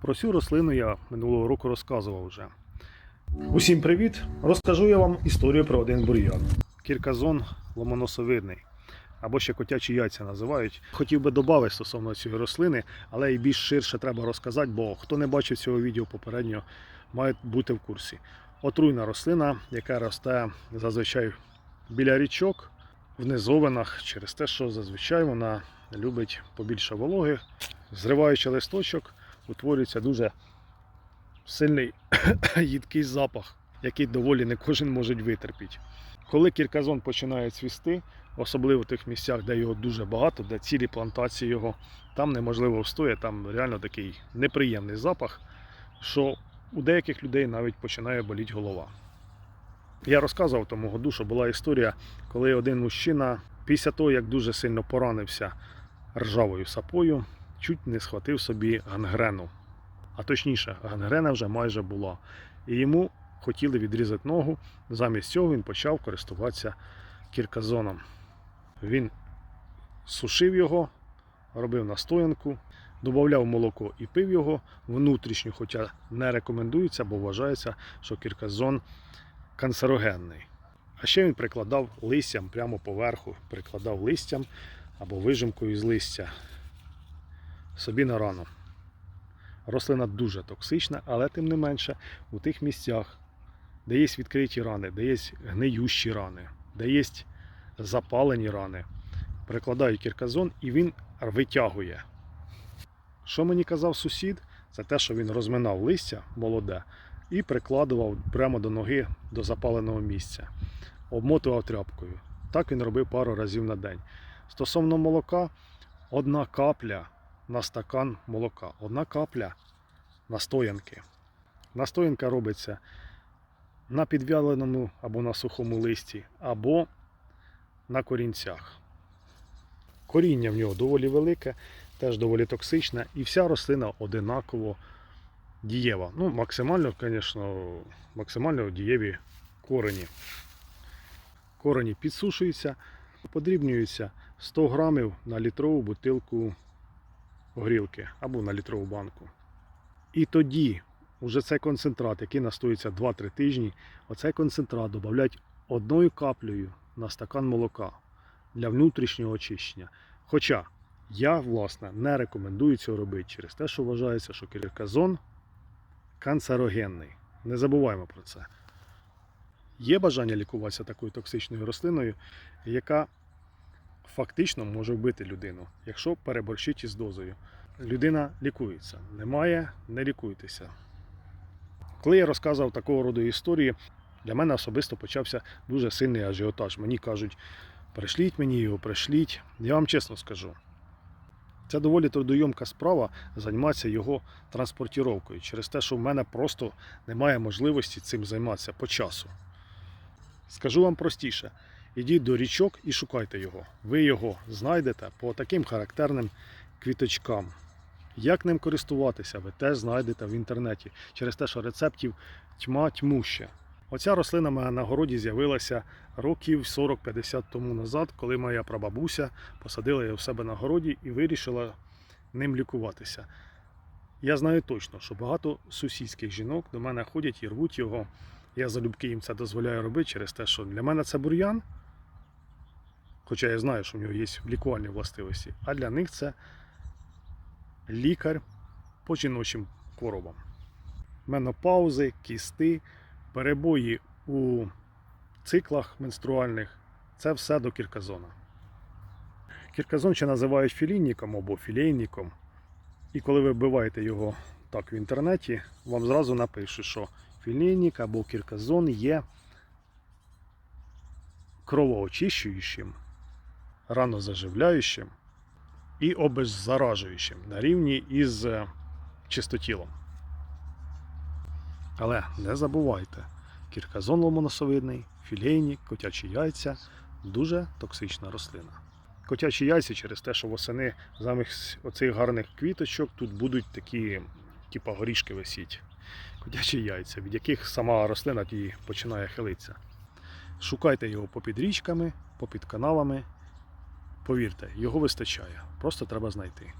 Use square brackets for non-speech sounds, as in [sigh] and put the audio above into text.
Про цю рослину я минулого року розказував вже. Усім привіт! Розкажу я вам історію про один бур'ян. Кірказон ломоносовидний, або ще котячі яйця називають. Хотів би додати стосовно цієї рослини, але і більш ширше треба розказати, бо хто не бачив цього відео попередньо, має бути в курсі. Отруйна рослина, яка росте зазвичай біля річок, в низовинах, через те, що зазвичай вона любить побільше вологи. Зриваючи листочок, утворюється дуже сильний [coughs] їдкий запах, який доволі не кожен може витерпіти. Коли кірказон починає цвісти, особливо в тих місцях, де його дуже багато, де цілі плантації його, там неможливо встояти, там реально такий неприємний запах, що у деяких людей навіть починає боліти голова. Я розказував тому году, що була історія, коли один мужчина, після того, як дуже сильно поранився ржавою сапою, чуть не схватив собі гангрену. А точніше, гангрена вже майже була. І йому хотіли відрізати ногу. Замість цього він почав користуватися кірказоном. Він сушив його, робив настоянку, додавав молоко і пив його внутрішню, хоча не рекомендується, бо вважається, що кірказон канцерогенний. А ще він прикладав листям прямо поверху, прикладав листям або вижимкою з листя собі на рану. Рослина дуже токсична, але тим не менше у тих місцях, де є відкриті рани, де є гниющі рани, де є запалені рани, прикладають кірказон і він витягує. Що мені казав сусід, це те, що він розминав листя молоде і прикладував прямо до ноги до запаленого місця, обмотував тряпкою. Так він робив пару разів на день. Стосовно молока, одна капля на стакан молока, одна капля настоянки. Настоянка робиться на підвяленому або на сухому листі, або на корінцях. Коріння в нього доволі велике, теж доволі токсичне, і вся рослина одинаково дієва. Ну, максимально, звісно, максимально дієві корені. Корені підсушуються, подрібнюються 100 грамів на літрову бутилку горілки або на літрову банку. І тоді уже цей концентрат, який настоїться 2-3 тижні, оцей концентрат додають одною каплею на стакан молока для внутрішнього очищення. Хоча я, власне, не рекомендую цього робити через те, що вважається, що кірказон канцерогенний. Не забуваємо про це. Є бажання лікуватися такою токсичною рослиною, яка фактично може вбити людину, якщо переборщить із дозою. Людина лікується. Немає, не лікуйтеся. Коли я розказував такого роду історії, для мене особисто почався дуже сильний ажіотаж. Мені кажуть, пришліть мені його, пришліть. Я вам чесно скажу. Це доволі трудойомка справа займатися його транспортіровкою через те, що в мене просто немає можливості цим займатися по часу. Скажу вам простіше: ідіть до річок і шукайте його. Ви його знайдете по таким характерним квіточкам. Як ним користуватися, ви теж знайдете в інтернеті через те, що рецептів тьма тьмуща. Оця рослина в мене на городі з'явилася років 40-50 тому назад, коли моя прабабуся посадила її у себе на городі і вирішила ним лікуватися. Я знаю точно, що багато сусідських жінок до мене ходять і рвуть його. Я залюбки їм це дозволяю робити через те, що для мене це бур'ян, хоча я знаю, що в нього є лікувальні властивості, а для них це лікар по жіночим хворобам. Менопаузи, кісти, перебої у циклах менструальних це все до кірказона. Кірказон ще називають філійником або філейником. І коли ви вбиваєте його так в інтернеті, вам зразу напишуть, що філійник або кірказон є кровоочищуючим, ранозаживляючим і обеззаражуючим на рівні із е, чистотілом. Але не забувайте, кірказон ломоносовидний, філейник, котячі яйця дуже токсична рослина. Котячі яйця через те, що восени замість оцих гарних квіточок тут будуть такі, типа горішки висіть. Котячі яйця, від яких сама рослина тоді починає хилитися. Шукайте його попід річками, попід каналами. Повірте, його вистачає. Просто треба знайти.